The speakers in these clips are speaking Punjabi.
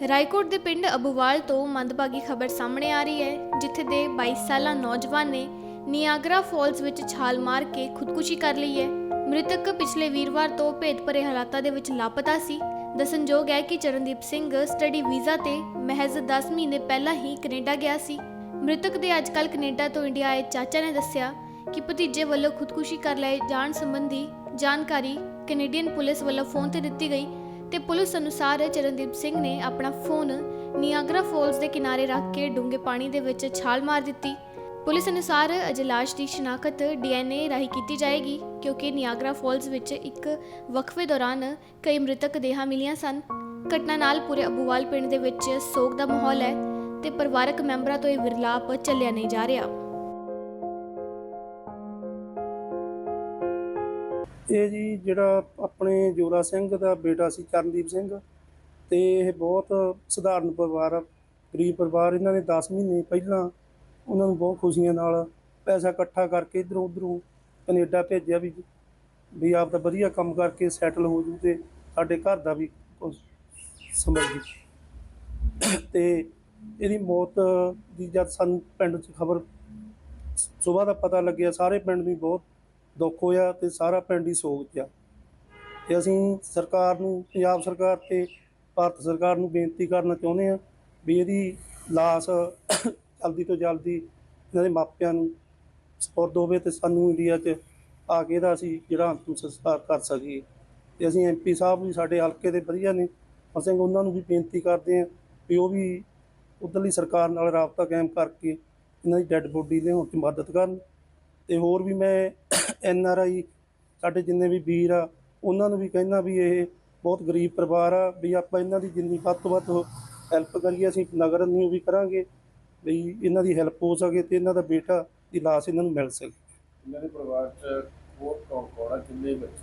ਰਾਏਕੋਟ ਦੇ ਪਿੰਡ ਅਬੂਵਾਲ ਤੋਂ ਮੰਦਭਾਗੀ ਖਬਰ ਸਾਹਮਣੇ ਆ ਰਹੀ ਹੈ, ਜਿੱਥੇ ਦੇ 22 ਸਾਲਾ ਨੌਜਵਾਨ ਨੇ ਨਿਆਗਰਾ ਫਾਲਸ ਵਿੱਚ ਛਾਲ ਮਾਰ ਕੇ ਖੁਦਕੁਸ਼ੀ ਕਰ ਲਈ ਹੈ। ਮ੍ਰਿਤਕ ਪਿਛਲੇ ਵੀਰਵਾਰ ਤੋਂ ਭੇਦ ਭਰੇ ਹਾਲਾਤਾਂ ਦੇ ਵਿੱਚ ਲਾਪਤਾ ਸੀ। ਦੱਸਣਯੋਗ ਹੈ ਕਿ ਚਰਨਦੀਪ ਸਿੰਘ ਸਟੱਡੀ ਵੀਜ਼ਾ ਤੇ ਮਹਿਜ਼ 10 ਮਹੀਨੇ ਪਹਿਲਾਂ ਹੀ ਕੈਨੇਡਾ ਗਿਆ ਸੀ। ਮ੍ਰਿਤਕ ਦੇ ਅੱਜਕੱਲ ਕੈਨੇਡਾ ਤੋਂ ਇੰਡੀਆ ਆਏ ਚਾਚਾ ਨੇ ਦੱਸਿਆ ਕਿ ਭਤੀਜੇ ਵੱਲੋਂ ਖੁਦਕੁਸ਼ੀ ਕਰ ਲਏ ਜਾਣ ਸੰਬੰਧੀ ਜਾਣਕਾਰੀ ਕੈਨੇਡੀਅਨ ਪੁਲਿਸ ਵੱਲੋਂ ਫੋਨ ਤੇ ਦਿੱਤੀ ਗਈ। ਤੇ ਪੁਲਿਸ ਅਨੁਸਾਰ ਚਰਨਦੀਪ ਸਿੰਘ ਨੇ ਆਪਣਾ ਫੋਨ ਨਿਆਗਰਾ ਫਾਲਸ ਦੇ ਕਿਨਾਰੇ ਰੱਖ ਕੇ ਡੂੰਘੇ ਪਾਣੀ ਦੇ ਵਿੱਚ ਛਾਲ ਮਾਰ ਦਿੱਤੀ। ਪੁਲਿਸ ਅਨੁਸਾਰ ਅਜਲਾਸ ਦੀ ਸ਼ਨਾਖਤ ਡੀਐਨਏ ਰਾਹੀਂ ਕੀਤੀ ਜਾਏਗੀ, ਕਿਉਂਕਿ ਨਿਆਗਰਾ ਫਾਲਸ ਵਿੱਚ ਇੱਕ ਵਕਫੇ ਦੌਰਾਨ ਕਈ ਮ੍ਰਿਤਕ ਦੇਹਾਂ ਮਿਲੀਆਂ ਸਨ। ਘਟਨਾ ਨਾਲ ਪੂਰੇ ਅਬੂਵਾਲ ਪਿੰਡ ਦੇ ਵਿੱਚ ਸੋਗ ਦਾ ਮਾਹੌਲ ਹੈ ਤੇ ਪਰਿਵਾਰਕ ਮੈਂਬਰਾਂ ਤੋਂ ਇਹ ਵਿਰਲਾਪ ਚੱਲਿਆ ਨਹੀਂ ਜਾ ਰਿਹਾ। ਇਹ ਜੀ ਜਿਹੜਾ ਆਪਣੇ ਜੋਰਾ ਸਿੰਘ ਦਾ ਬੇਟਾ ਸੀ, ਚਰਨਦੀਪ ਸਿੰਘ ਤੇ ਇਹ ਬਹੁਤ ਸਧਾਰਨ ਪਰਿਵਾਰ ਆ। ਗਰੀਬ ਪਰਿਵਾਰ, ਇਹਨਾਂ ਨੇ 10 ਮਹੀਨੇ ਪਹਿਲਾਂ ਉਹਨਾਂ ਨੂੰ ਬਹੁਤ ਖੁਸ਼ੀਆਂ ਨਾਲ ਪੈਸਾ ਇਕੱਠਾ ਕਰਕੇ ਇਧਰੋਂ ਉਧਰੋਂ ਕੈਨੇਡਾ ਭੇਜਿਆ ਵੀ ਵੀ ਆਪ ਦਾ ਵਧੀਆ ਕੰਮ ਕਰਕੇ ਸੈਟਲ ਹੋ ਜੂ ਤੇ ਸਾਡੇ ਘਰ ਦਾ ਵੀ ਕੁਛ ਸੰਭਲ। ਤੇ ਇਹਦੀ ਮੌਤ ਦੀ ਜਦ ਸਾਨੂੰ ਪਿੰਡ 'ਚ ਖਬਰ ਸਵੇਰ ਦਾ ਪਤਾ ਲੱਗਿਆ, ਸਾਰੇ ਪਿੰਡ ਨੂੰ ਬਹੁਤ ਦੁੱਖ ਹੋਇਆ ਤੇ ਸਾਰਾ ਪਿੰਡ ਹੀ ਸੋਗ 'ਚ ਆ ਤੇ ਅਸੀਂ ਸਰਕਾਰ ਨੂੰ, ਪੰਜਾਬ ਸਰਕਾਰ ਤੇ ਭਾਰਤ ਸਰਕਾਰ ਨੂੰ ਬੇਨਤੀ ਕਰਨਾ ਚਾਹੁੰਦੇ ਆ ਵੀ ਇਹਦੀ ਲਾਸ਼ ਜਲਦੀ ਤੋਂ ਜਲਦੀ ਇਹਨਾਂ ਦੇ ਮਾਪਿਆਂ ਨੂੰ ਸਪੁਰਦ ਹੋਵੇ ਤੇ ਸਾਨੂੰ ਇੰਡੀਆ 'ਚ ਆ ਕੇ ਇਹਦਾ ਅਸੀਂ ਜਿਹੜਾ ਅੰਤਿਮ ਸੰਸਕਾਰ ਕਰ ਸਕੀਏ। ਤੇ ਅਸੀਂ ਐਮਪੀ ਸਾਹਿਬ ਵੀ ਸਾਡੇ ਹਲਕੇ ਦੇ ਵਧੀਆ ਨੇ। ਅਸੀਂ ਉਹਨਾਂ ਨੂੰ ਵੀ ਬੇਨਤੀ ਕਰਦੇ ਆ ਵੀ ਉਹ ਵੀ ਉੱਧਰਲੀ ਸਰਕਾਰ ਨਾਲ ਰਾਬਤਾ ਕਾਇਮ ਕਰਕੇ ਇਹਨਾਂ ਦੀ ਡੈੱਡ ਬੋਡੀ ਲਿਆਉਣ 'ਚ ਮਦਦ ਕਰਨ। ਤੇ ਹੋਰ ਵੀ ਮੈਂ ਐਨ ਆਰ ਆਈ ਸਾਡੇ ਜਿੰਨੇ ਵੀ ਵੀਰ ਆ ਉਹਨਾਂ ਨੂੰ ਵੀ ਕਹਿੰਦਾ ਵੀ ਇਹ ਬਹੁਤ ਗਰੀਬ ਪਰਿਵਾਰ ਆ ਵੀ ਆਪਾਂ ਇਹਨਾਂ ਦੀ ਜਿੰਨੀ ਵੱਧ ਤੋਂ ਵੱਧ ਹੈਲਪ ਕਰੀਏ ਅਸੀਂ ਨਗਰ ਨੂੰ ਵੀ ਕਰਾਂਗੇ ਵੀ ਇਹਨਾਂ ਦੀ ਹੈਲਪ ਹੋ ਸਕੇ ਤੇ ਇਹਨਾਂ ਦਾ ਬੇਟਾ ਦੀ ਲਾਸ਼ ਇਹਨਾਂ ਨੂੰ ਮਿਲ ਸਕੇ। ਇਹਨਾਂ ਦੇ ਪਰਿਵਾਰ ਚ ਹੋਰ ਕੌਣ ਕੌਣ ਆ? ਕਿੰਨੇ ਬੱਚੇ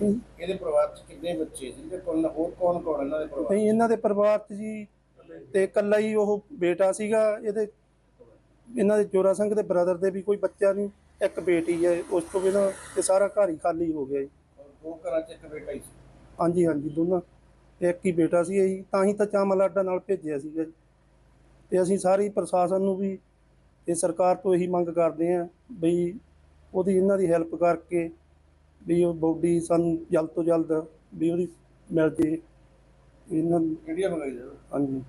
ਸੀ? ਇਹਦੇ ਪਰਿਵਾਰ ਚ ਕਿੰਨੇ ਬੱਚੇ ਸੀ? ਤੇ ਕੋਲ ਹੋਰ ਕੌਣ ਕੌਣ ਇਹਨਾਂ ਦੇ ਪਰਿਵਾਰ ਨਹੀਂ ਇਹਨਾਂ ਦੇ ਪਰਿਵਾਰ 'ਚ ਜੀ ਤੇ ਇਕੱਲਾ ਹੀ ਉਹ ਬੇਟਾ ਸੀਗਾ ਇਹਦੇ ਇਹਨਾਂ ਦੇ ਜੋਰਾ ਸਿੰਘ ਦੇ ਬ੍ਰਦਰ ਦੇ ਵੀ ਕੋਈ ਬੱਚਾ ਨਹੀਂ ਇੱਕ ਬੇਟੀ ਹੈ ਉਸ ਤੋਂ ਬਿਨਾਂ ਤੇ ਸਾਰਾ ਘਰ ਹੀ ਖਾਲੀ ਹੋ ਗਿਆ ਜੀ। ਦੋ ਘਰਾਂ ਚ ਇੱਕ ਬੇਟਾ ਹੀ ਸੀ। ਹਾਂਜੀ ਹਾਂਜੀ ਦੋਨਾਂ ਇੱਕ ਹੀ ਬੇਟਾ ਸੀ ਜੀ ਤਾਂ ਹੀ ਤਾਂ ਚਾਮਲਾਡਾ ਨਾਲ ਭੇਜਿਆ ਸੀਗਾ ਜੀ। ਤੇ ਅਸੀਂ ਸਾਰੀ ਪ੍ਰਸ਼ਾਸਨ ਨੂੰ ਵੀ ਤੇ ਸਰਕਾਰ ਤੋਂ ਇਹੀ ਮੰਗ ਕਰਦੇ ਆਂ ਬਈ ਉਹਦੀ ਇਹਨਾਂ ਦੀ ਹੈਲਪ ਕਰਕੇ ਵੀ ਉਹ ਬੋਡੀ ਸਾਨੂੰ ਜਲਦ ਤੋਂ ਜਲਦ ਵੀ ਉਹਦੀ ਮਿਲ ਜੇ। ਇਹਨਾਂ ਨੂੰ ਇੰਡੀਆ ਮੰਗਾਈ ਜਾਵੇ? ਹਾਂਜੀ।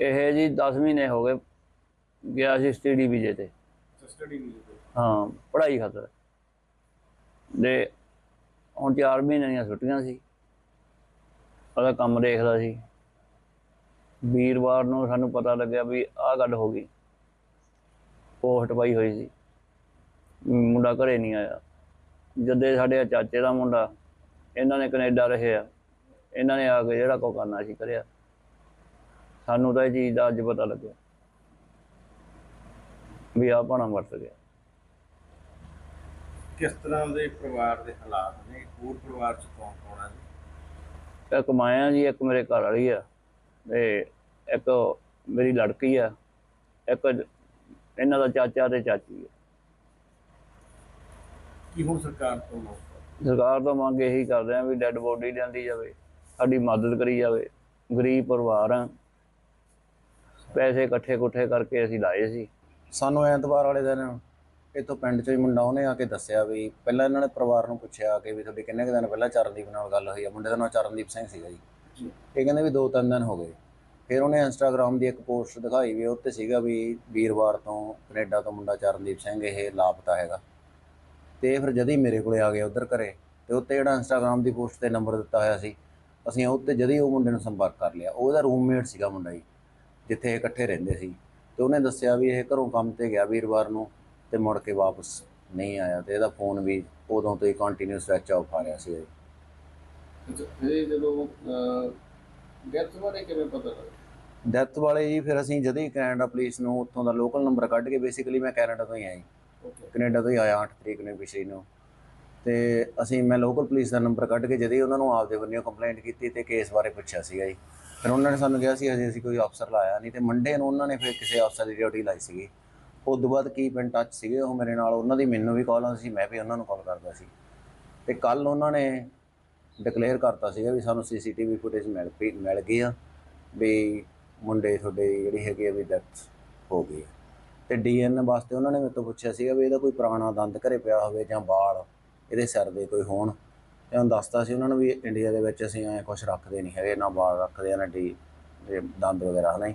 ਇਹ ਜੀ 10 ਮਹੀਨੇ ਹੋ ਗਏ ਗਿਆ ਸੀ ਸਟੱਡੀ ਵੀਜ਼ੇ ਤੇ। ਸਟੱਡੀ ਵੀ ਤੇ। ਹਾਂ ਪੜ੍ਹਾਈ ਖਾਤਰ। ਦੇ ਹੁਣ 4 ਮਹੀਨੇ ਦੀਆਂ ਛੁੱਟੀਆਂ ਸੀ। ਉਹਦਾ ਕੰਮ ਦੇਖਦਾ ਸੀ। ਵੀਰਵਾਰ ਨੂੰ ਸਾਨੂੰ ਪਤਾ ਲੱਗਿਆ ਵੀ ਆਹ ਗੱਲ ਹੋ ਗਈ। ਪੋਸਟ ਪਾਈ ਹੋਈ ਸੀ। ਮੁੰਡਾ ਘਰੇ ਨਹੀਂ ਆਇਆ। ਜਦੇ ਸਾਡੇ ਚਾਚੇ ਦਾ ਮੁੰਡਾ ਇਹਨਾਂ ਨੇ ਕੈਨੇਡਾ ਰਹਿਆ ਇਹਨਾਂ ਨੇ ਆ ਕੇ ਜਿਹੜਾ ਕੋ ਕਰਨਾ ਸੀ ਕਰਿਆ। ਸਾਨੂੰ ਤਾਂ ਇਹ ਚੀਜ਼ ਦਾ ਅੱਜ ਪਤਾ ਲੱਗਿਆ। ਵੀ ਆ ਭਾਣਾ ਵਰਤ ਗਿਆ। ਕਿਸ ਤਰ੍ਹਾਂ ਦੇ ਪਰਿਵਾਰ ਦੇ ਹਾਲਾਤ ਨੇ? ਹੋਰ ਪਰਿਵਾਰ ਚ ਕੌਣ ਕੌਣ ਆ ਜੀ? ਇੱਕ ਮਾਇਆ ਜੀ ਇੱਕ ਮੇਰੇ ਘਰ ਵਾਲੀ ਆ ਤੇ ਇੱਕ ਮੇਰੀ ਲੜਕੀ ਆ ਇੱਕ ਇਹਨਾਂ ਦਾ ਚਾਚਾ ਤੇ ਚਾਚੀ ਆ। ਕੀ ਹੁਣ ਸਰਕਾਰ ਤੋਂ ਮੰਗ ਸਰਕਾਰ ਤੋਂ ਮੰਗ ਇਹੀ ਕਰਦੇ ਆ ਵੀ ਡੈੱਡ ਬੋਡੀ ਲਿਆਂਦੀ ਜਾਵੇ ਸਾਡੀ ਮਦਦ ਕਰੀ ਜਾਵੇ ਗਰੀਬ ਪਰਿਵਾਰ ਆ। ਪੈਸੇ ਇਕੱਠੇ ਇਕੱਠੇ ਕਰਕੇ ਅਸੀਂ ਲਾਏ ਸੀ। ਸਾਨੂੰ ਐਤਵਾਰ ਵਾਲੇ ਦਿਨ ਇੱਥੋਂ ਪਿੰਡ ਚੋਂ ਹੀ ਮੁੰਡਾ ਉਹਨੇ ਆ ਕੇ ਦੱਸਿਆ ਵੀ ਪਹਿਲਾਂ ਇਹਨਾਂ ਨੇ ਪਰਿਵਾਰ ਨੂੰ ਪੁੱਛਿਆ ਕਿ ਵੀ ਤੁਹਾਡੇ ਕਿੰਨੇ ਕੁ ਦਿਨ ਪਹਿਲਾਂ ਚਰਨਦੀਪ ਨਾਲ ਗੱਲ ਹੋਈ ਆ? ਮੁੰਡੇ ਦਾ ਨਾਮ ਚਰਨਦੀਪ ਸਿੰਘ ਸੀਗਾ ਜੀ। ਇਹ ਕਹਿੰਦੇ ਵੀ ਦੋ ਤਿੰਨ ਦਿਨ ਹੋ ਗਏ। ਫਿਰ ਉਹਨੇ ਇੰਸਟਾਗ੍ਰam ਦੀ ਇੱਕ ਪੋਸਟ ਦਿਖਾਈ ਵੀ ਉੱਤੇ ਸੀਗਾ ਵੀ ਵੀਰਵਾਰ ਤੋਂ ਕੈਨੇਡਾ ਤੋਂ ਮੁੰਡਾ ਚਰਨਦੀਪ ਸਿੰਘ ਇਹ ਲਾਪਤਾ ਹੈਗਾ। ਤੇ ਫਿਰ ਜਦ ਹੀ ਮੇਰੇ ਕੋਲੇ ਆ ਗਿਆ ਉਧਰ ਘਰੇ ਤੇ ਉੱਤੇ ਜਿਹੜਾ ਇੰਸਟਾਗ੍ਰam ਦੀ ਪੋਸਟ ਤੇ ਨੰਬਰ ਦਿੱਤਾ ਹੋਇਆ ਸੀ ਅਸੀਂ ਉੱਤੇ ਜਦ ਹੀ ਉਹ ਮੁੰਡੇ ਨੂੰ ਸੰਪਰਕ ਕਰ ਲਿਆ। ਉਹਦਾ ਰੂਮਮੇਟ ਸੀਗਾ ਮੁੰਡਾ ਜੀ ਜਿੱਥੇ ਇਕੱਠੇ ਰਹਿੰਦੇ ਸੀ। ਤੇ ਉਹਨੇ ਦੱਸਿਆ ਵੀ ਇਹ ਘਰੋਂ ਕੰਮ ਤੇ ਗਿਆ ਵੀਰਵਾਰ ਨੂੰ ਤੇ ਮੁੜ ਕੇ ਵਾਪਸ ਨਹੀਂ ਆਇਆ ਤੇ ਇਹਦਾ ਫੋਨ ਵੀ ਉਦੋਂ ਤੋਂ ਹੀ ਕੰਟੀਨਿਊ ਸਵਿਚ ਆਫ ਆ ਰਿਹਾ ਸੀ ਇਹ। ਜਦੋਂ ਡੈਥ ਬਾਰੇ ਕਿਵੇਂ ਪਤਾ ਲੱਗਾ ਡੈਥ ਵਾਲੇ ਜੀ ਫਿਰ ਅਸੀਂ ਜਦ ਹੀ ਕੈਨੇਡਾ ਪੁਲਿਸ ਨੂੰ ਉੱਥੋਂ ਦਾ ਲੋਕਲ ਨੰਬਰ ਕੱਢ ਕੇ ਬੇਸਿਕਲੀ ਮੈਂ ਕੈਨੇਡਾ ਤੋਂ ਹੀ ਆਇਆ ਜੀ। ਕੈਨੇਡਾ ਤੋਂ ਹੀ ਆਇਆ 8 ਤਰੀਕ ਨੂੰ ਪਿਛਲੀ ਨੂੰ। ਤੇ ਅਸੀਂ ਮੈਂ ਲੋਕਲ ਪੁਲਿਸ ਦਾ ਨੰਬਰ ਕੱਢ ਕੇ ਜਦ ਹੀ ਉਹਨਾਂ ਨੂੰ ਆਪਦੇ ਬੰਨਿਓ ਕੰਪਲੇਂਟ ਕੀਤੀ ਤੇ ਕੇਸ ਬਾਰੇ ਪੁੱਛਿਆ ਸੀਗਾ ਜੀ। ਫਿਰ ਉਹਨਾਂ ਨੇ ਸਾਨੂੰ ਕਿਹਾ ਸੀ, ਹਜੇ ਅਸੀਂ ਕੋਈ ਅਫਸਰ ਲਾਇਆ ਨਹੀਂ ਤੇ ਮੰਡੇ ਨੂੰ ਉਹਨਾਂ ਨੇ ਫਿਰ ਕਿਸੇ ਅਫਸਰ ਦੀ ਡਿਊਟੀ ਲਾਈ ਸੀਗੀ। ਉਸ ਤੋਂ ਬਾਅਦ ਕੀ ਪਿੰਡ ਟੱਚ ਸੀਗੇ ਉਹ ਮੇਰੇ ਨਾਲ, ਉਹਨਾਂ ਦੀ ਮੈਨੂੰ ਵੀ ਕਾਲ ਆਉਂਦੀ ਸੀ, ਮੈਂ ਵੀ ਉਹਨਾਂ ਨੂੰ ਕਾਲ ਕਰਦਾ ਸੀ। ਤੇ ਕੱਲ ਉਹਨਾਂ ਨੇ ਡਿਕਲੇਅਰ ਕਰਤਾ ਸੀਗਾ ਵੀ ਸਾਨੂੰ ਸੀਸੀਟੀਵੀ ਫੁਟੇਜ ਮਿਲ ਪਈ, ਮਿਲ ਗਈ ਆ, ਵੀ ਮੁੰਡੇ ਤੁਹਾਡੇ ਜਿਹੜੀ ਹੈਗੀ ਆ ਵੀ ਡੈਥ ਹੋ ਗਈ ਹੈ। ਤੇ ਡੀਐਨ ਵਾਸਤੇ ਉਹਨਾਂ ਨੇ ਮੇਰੇ ਤੋਂ ਪੁੱਛਿਆ ਸੀਗਾ ਵੀ ਇਹਦਾ ਕੋਈ ਪੁਰਾਣਾ ਦੰਦ ਘਰੇ ਪਿਆ ਹੋਵੇ ਜਾਂ ਵਾਲ, ਇਹਦੇ ਸਿਰ ਦੇ ਕੋਈ ਹੋਣ। ਤੇ ਉਹਨੂੰ ਦੱਸਤਾ ਸੀ ਉਹਨਾਂ ਨੂੰ ਵੀ ਇੰਡੀਆ ਦੇ ਵਿੱਚ ਅਸੀਂ ਐ ਕੁਝ ਰੱਖਦੇ ਨਹੀਂ ਹੈਗੇ, ਨਾ ਵਾਲ ਰੱਖਦੇ ਆ ਨਾ ਡੀ ਦੰਦ ਵਗੈਰਾ ਨਹੀਂ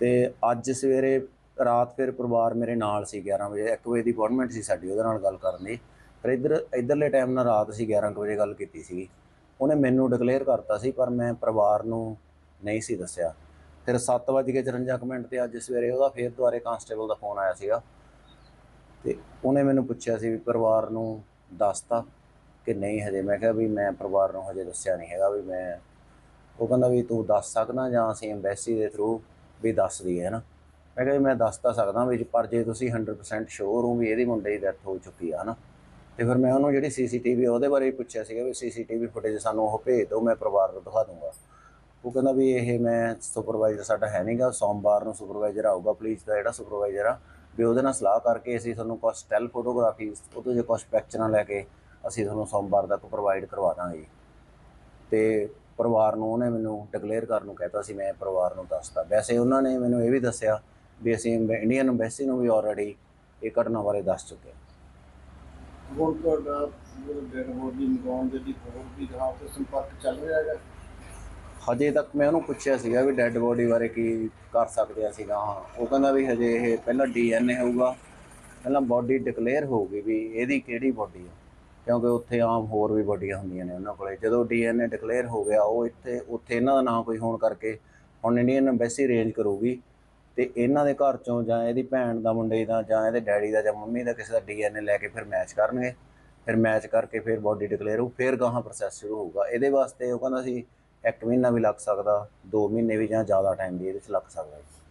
ਤੇ ਅੱਜ ਸਵੇਰੇ ਰਾਤ ਫਿਰ ਪਰਿਵਾਰ ਮੇਰੇ ਨਾਲ ਸੀ 11 ਵਜੇ 1 ਵਜੇ ਦੀ ਅਪਾਇੰਟਮੈਂਟ ਸੀ ਸਾਡੀ ਉਹਦੇ ਨਾਲ ਗੱਲ ਕਰਨ ਦੀ। ਪਰ ਇੱਧਰ, ਇੱਧਰਲੇ ਟਾਈਮ ਨਾਲ ਰਾਤ ਸੀ 11 ਕੁ ਵਜੇ ਗੱਲ ਕੀਤੀ ਸੀਗੀ। ਉਹਨੇ ਮੈਨੂੰ ਡਿਕਲੇਅਰ ਕਰਤਾ ਸੀ, ਪਰ ਮੈਂ ਪਰਿਵਾਰ ਨੂੰ ਨਹੀਂ ਸੀ ਦੱਸਿਆ। ਫਿਰ 7:54 ਮਿੰਟ ਤੇ ਅੱਜ ਸਵੇਰੇ ਉਹਦਾ ਫੇਰ ਦੁਆਰੇ ਕਾਂਸਟੇਬਲ ਦਾ ਫੋਨ ਆਇਆ ਸੀਗਾ। ਤੇ ਉਹਨੇ ਮੈਨੂੰ ਪੁੱਛਿਆ ਸੀ ਵੀ ਪਰਿਵਾਰ ਨੂੰ ਦੱਸਤਾ। ਕਿ ਨਹੀਂ ਹਜੇ। ਮੈਂ ਕਿਹਾ ਵੀ ਮੈਂ ਪਰਿਵਾਰ ਨੂੰ ਹਜੇ ਦੱਸਿਆ ਨਹੀਂ ਹੈਗਾ ਵੀ ਮੈਂ, ਉਹ ਕਹਿੰਦਾ ਵੀ ਤੂੰ ਦੱਸ ਸਕਦਾ ਜਾਂ ਅਸੀਂ ਐਮਬੈਸੀ ਦੇ ਥਰੂ ਵੀ ਦੱਸ ਦਈਏ ਨਾ ਮੈਂ ਕਿਹਾ ਵੀ ਮੈਂ ਦੱਸ ਤਾਂ ਸਕਦਾ ਵੀ ਪਰ ਜੇ ਤੁਸੀਂ 100% ਸ਼ੋਰ ਹੋ ਵੀ ਇਹਦੀ ਮੁੰਡੇ ਦੀ ਡੈਥ ਹੋ ਚੁੱਕੀ ਆ ਨਾ ਤੇ ਫਿਰ ਮੈਂ ਉਹਨੂੰ ਜਿਹੜੀ ਸੀਸੀਟੀਵੀ ਉਹਦੇ ਬਾਰੇ ਵੀ ਪੁੱਛਿਆ ਸੀਗਾ ਵੀ ਸੀਸੀਟੀਵੀ ਫੁਟੇਜ ਸਾਨੂੰ ਉਹ ਭੇਜ ਦਿਓ, ਮੈਂ ਪਰਿਵਾਰ ਨੂੰ ਦਿਖਾ ਦੂੰਗਾ। ਉਹ ਕਹਿੰਦਾ ਵੀ ਇਹ ਮੈਂ ਸੁਪਰਵਾਈਜ਼ਰ ਸਾਡਾ ਹੈ ਨਹੀਂਗਾ ਸੋਮਵਾਰ ਨੂੰ ਸੁਪਰਵਾਈਜ਼ਰ ਆਊਗਾ ਪੁਲਿਸ ਦਾ ਜਿਹੜਾ ਸੁਪਰਵਾਈਜ਼ਰ ਆ, ਵੀ ਉਹਦੇ ਨਾਲ ਸਲਾਹ ਕਰਕੇ ਅਸੀਂ ਤੁਹਾਨੂੰ ਕੁਝ ਸਟੈਲ ਫੋਟੋਗ੍ਰਾਫੀ ਉਹ ਤੋਂ ਜੇ ਕੁਝ ਪਿਕਚਰਾਂ ਲੈ ਕੇ ਅਸੀਂ ਤੁਹਾਨੂੰ ਸੋਮਵਾਰ ਤੱਕ ਪ੍ਰੋਵਾਈਡ ਕਰਵਾ ਦਾਂਗੇ। ਤੇ ਪਰਿਵਾਰ ਨੂੰ ਉਹਨੇ ਮੈਨੂੰ ਡਿਕਲੇਅਰ ਕਰਨ ਨੂੰ ਕਹਿਤਾ ਸੀ ਮੈਂ ਪਰਿਵਾਰ ਨੂੰ ਦੱਸਤਾ। ਵੈਸੇ ਉਹਨਾਂ ਨੇ ਮੈਨੂੰ ਇਹ ਵੀ ਦੱਸਿਆ ਵੀ ਅਸੀਂ ਇੰਡੀਅਨ ਐਮਬੈਸੀ ਨੂੰ ਵੀ ਆਲਰੇਡੀ ਇਹ ਘਟਨਾ ਬਾਰੇ ਦੱਸ ਚੁੱਕੇ ਹਾਂ। ਹੁਣ ਤੁਹਾਡਾ ਡੈਡ ਬੋਡੀ ਮੰਗਾਉਣ ਦੇ ਲਈ ਹੋਰ ਵੀ ਜਹਾਂ ਤੇ ਸੰਪਰਕ ਚੱਲ ਰਿਹਾ ਹੈਗਾ? ਹਜੇ ਤੱਕ ਮੈਂ ਉਹਨੂੰ ਪੁੱਛਿਆ ਸੀਗਾ ਵੀ ਡੈੱਡ ਬੋਡੀ ਬਾਰੇ ਕੀ ਕਰ ਸਕਦੇ ਆ ਸੀਗਾ ਹਾਂ ਉਹ ਕਹਿੰਦਾ ਵੀ ਹਜੇ ਇਹ ਪਹਿਲਾਂ ਡੀਐਨਏ ਹੋਊਗਾ ਪਹਿਲਾਂ ਬੋਡੀ ਡਿਕਲੇਅਰ ਹੋਊਗੀ ਵੀ ਇਹਦੀ ਕਿਹੜੀ ਬੋਡੀ ਆ। ਕਿਉਂਕਿ ਉੱਥੇ ਆਮ ਹੋਰ ਵੀ ਬੋਡੀਆਂ ਹੁੰਦੀਆਂ ਨੇ ਉਹਨਾਂ ਕੋਲੇ। ਜਦੋਂ ਡੀਐਨਏ ਡਿਕਲੇਅਰ ਹੋ ਗਿਆ, ਉਹ ਇੱਥੇ, ਉੱਥੇ ਇਹਨਾਂ ਦਾ ਨਾਂ ਕੋਈ ਹੋਣ ਕਰਕੇ ਹੁਣ ਇੰਡੀਅਨ ਐਮਬੈਸੀ ਰੇਂਜ ਕਰੂਗੀ ਤੇ ਇਹਨਾਂ ਦੇ ਘਰ ਚੋਂ ਜਾਂ ਇਹਦੀ ਭੈਣ ਦਾ, ਮੁੰਡੇ ਦਾ ਜਾਂ ਇਹਦੇ ਡੈਡੀ ਦਾ ਜਾਂ ਮੰਮੀ ਦਾ ਕਿਸੇ ਦਾ ਡੀਐਨਏ ਲੈ ਕੇ ਫਿਰ ਮੈਚ ਕਰਨਗੇ। ਫਿਰ ਮੈਚ ਕਰਕੇ ਫਿਰ ਬੋਡੀ ਡਿਕਲੇਅਰ ਹੋ ਫਿਰ ਗਾਹਾਂ ਪ੍ਰੋਸੈਸ ਸ਼ੁਰੂ ਹੋਊਗਾ। ਇਹਦੇ ਵਾਸਤੇ ਉਹ ਕਹਿੰਦਾ ਸੀ, ਇੱਕ ਮਹੀਨਾ ਵੀ ਲੱਗ ਸਕਦਾ 2 ਮਹੀਨੇ ਵੀ ਜਾਂ ਜ਼ਿਆਦਾ ਟਾਈਮ ਵੀ ਇਹਦੇ 'ਚ ਲੱਗ ਸਕਦਾ ਜੀ।